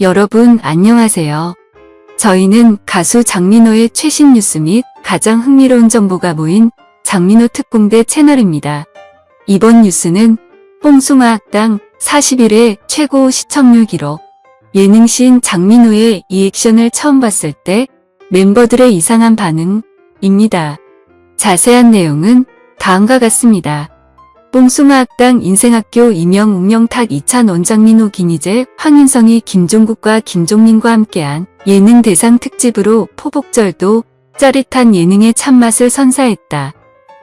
여러분 안녕하세요. 저희는 가수 장민호의 최신 뉴스 및 가장 흥미로운 정보가 모인 장민호 특공대 채널입니다. 이번 뉴스는 뽕숭아 학당 40일의 최고 시청률 기록 예능신 장민호의 이 액션을 처음 봤을 때 멤버들의 이상한 반응입니다. 자세한 내용은 다음과 같습니다. 뽕숭아 학당 인생학교 임영 웅영탁 이찬 원장민호 김희재 황인성이 김종국과 김종민과 함께한 예능 대상 특집으로 포복절도 짜릿한 예능의 참맛을 선사했다.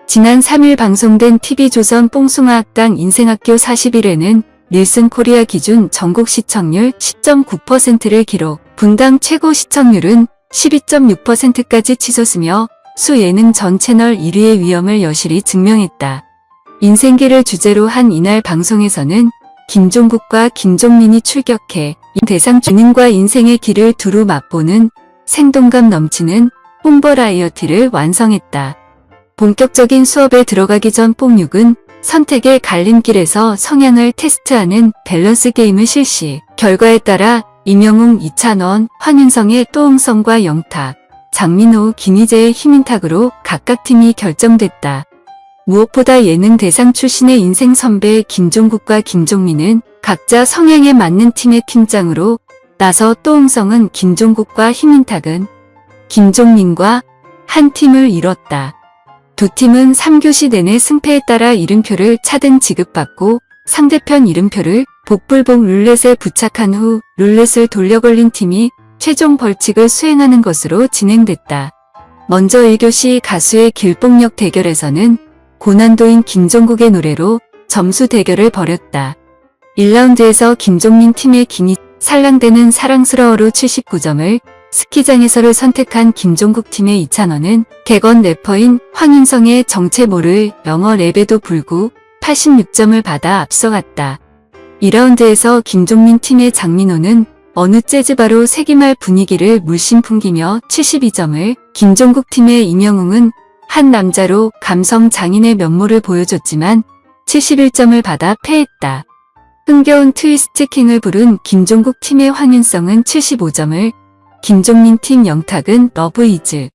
지난 3일 방송된 TV조선 뽕숭아 학당 인생학교 40일에는 닐슨 코리아 기준 전국 시청률 10.9%를 기록, 분당 최고 시청률은 12.6%까지 치솟으며 수 예능 전 채널 1위의 위험을 여실히 증명했다. 인생기를 주제로 한 이날 방송에서는 김종국과 김종민이 출격해 대상 주인과 인생의 길을 두루 맛보는 생동감 넘치는 홍보 라이어티를 완성했다. 본격적인 수업에 들어가기 전 뽕육은 선택의 갈림길에서 성향을 테스트하는 밸런스 게임을 실시. 결과에 따라 임영웅, 이찬원, 황윤성의 또홍성과 영탁, 장민호, 김희재의 희민탁으로 각각 팀이 결정됐다. 무엇보다 예능 대상 출신의 인생 선배 김종국과 김종민은 각자 성향에 맞는 팀의 팀장으로 나서 또홍성은 김종국과 희민탁은 김종민과 한 팀을 이뤘다. 두 팀은 3교시 내내 승패에 따라 이름표를 차등 지급받고 상대편 이름표를 복불복 룰렛에 부착한 후 룰렛을 돌려 걸린 팀이 최종 벌칙을 수행하는 것으로 진행됐다. 먼저 1교시 가수의 길봉력 대결에서는 고난도인 김종국의 노래로 점수 대결을 벌였다. 1라운드에서 김종민 팀의 김이 살랑대는 사랑스러워로 79점을 스키장에서를 선택한 김종국 팀의 이찬원은 객원 래퍼인 황인성의 정체 모를 영어 랩에도 불구 86점을 받아 앞서갔다. 2라운드에서 김종민 팀의 장민호는 어느 재즈바로 세기말 분위기를 물씬 풍기며 72점을 김종국 팀의 임영웅은 한 남자로 감성 장인의 면모를 보여줬지만 71점을 받아 패했다. 흥겨운 트위스트 킹을 부른 김종국 팀의 황윤성은 75점을, 김종민 팀 영탁은 러브이즈,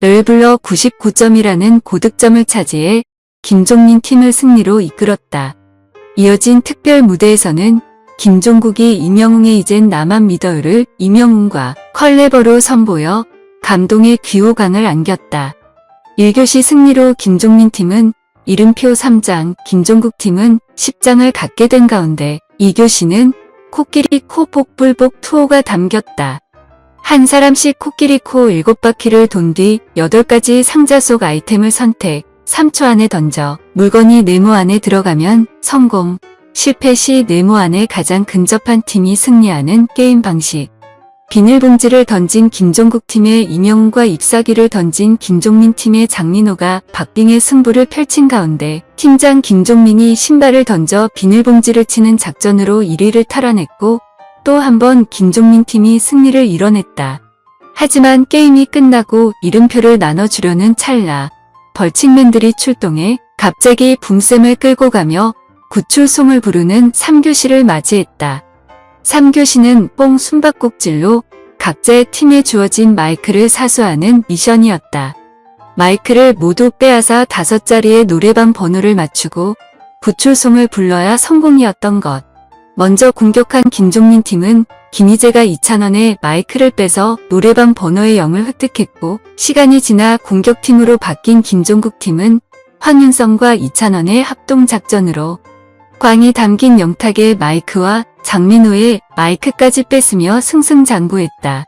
를 불러 99점이라는 고득점을 차지해 김종민 팀을 승리로 이끌었다. 이어진 특별 무대에서는 김종국이 임영웅의 이젠 나만 믿어요를 임영웅과 컬레버로 선보여 감동의 귀호강을 안겼다. 1교시 승리로 김종민 팀은 이름표 3장, 김종국 팀은 10장을 갖게 된 가운데 2교시는 코끼리 코 복불복 투호가 담겼다. 한 사람씩 코끼리 코 7바퀴를 돈 뒤 8가지 상자 속 아이템을 선택, 3초 안에 던져 물건이 네모 안에 들어가면 성공, 실패 시 네모 안에 가장 근접한 팀이 승리하는 게임 방식. 비닐봉지를 던진 김종국 팀의 임영웅과 잎사귀를 던진 김종민 팀의 장민호가 박빙의 승부를 펼친 가운데 팀장 김종민이 신발을 던져 비닐봉지를 치는 작전으로 1위를 탈환했고 또 한 번 김종민 팀이 승리를 이뤄냈다. 하지만 게임이 끝나고 이름표를 나눠주려는 찰나 벌칙맨들이 출동해 갑자기 붐쌤을 끌고 가며 구출송을 부르는 3교시를 맞이했다. 3교시는 뽕 숨바꼭질로 각자의 팀에 주어진 마이크를 사수하는 미션이었다. 마이크를 모두 빼앗아 다섯 자리의 노래방 번호를 맞추고 구출송을 불러야 성공이었던 것. 먼저 공격한 김종민 팀은 김희재가 이찬원의 마이크를 빼서 노래방 번호의 0을 획득했고 시간이 지나 공격팀으로 바뀐 김종국 팀은 황윤성과 이찬원의 합동작전으로 광이 담긴 영탁의 마이크와 장민호의 마이크까지 뺐으며 승승장구했다.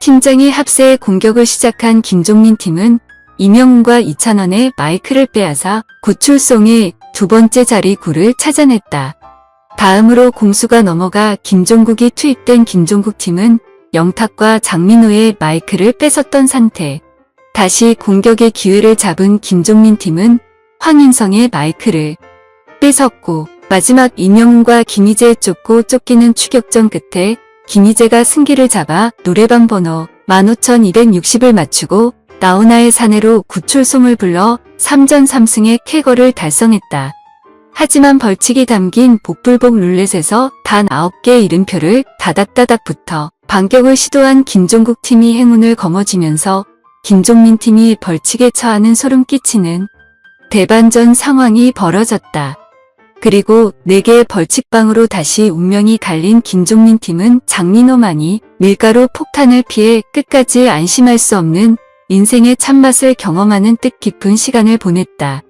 팀장이 합세의 공격을 시작한 김종민 팀은 이명훈과 이찬원의 마이크를 빼앗아 구출송의 두 번째 자리 구를 찾아냈다. 다음으로 공수가 넘어가 김종국이 투입된 김종국 팀은 영탁과 장민호의 마이크를 뺏었던 상태. 다시 공격의 기회를 잡은 김종민 팀은 황인성의 마이크를 뺏었고 마지막 임영웅과 김희재에 쫓고 쫓기는 추격전 끝에 김희재가 승기를 잡아 노래방 번호 15,260을 맞추고 나훈아의 사내로 구출송을 불러 3전 3승의 쾌거를 달성했다. 하지만 벌칙이 담긴 복불복 룰렛에서 단 9개의 이름표를 다닥다닥 붙어 반격을 시도한 김종국 팀이 행운을 거머쥐면서 김종민 팀이 벌칙에 처하는 소름 끼치는 대반전 상황이 벌어졌다. 그리고 4개의 벌칙방으로 다시 운명이 갈린 김종민 팀은 장민호만이 밀가루 폭탄을 피해 끝까지 안심할 수 없는 인생의 참맛을 경험하는 뜻깊은 시간을 보냈다.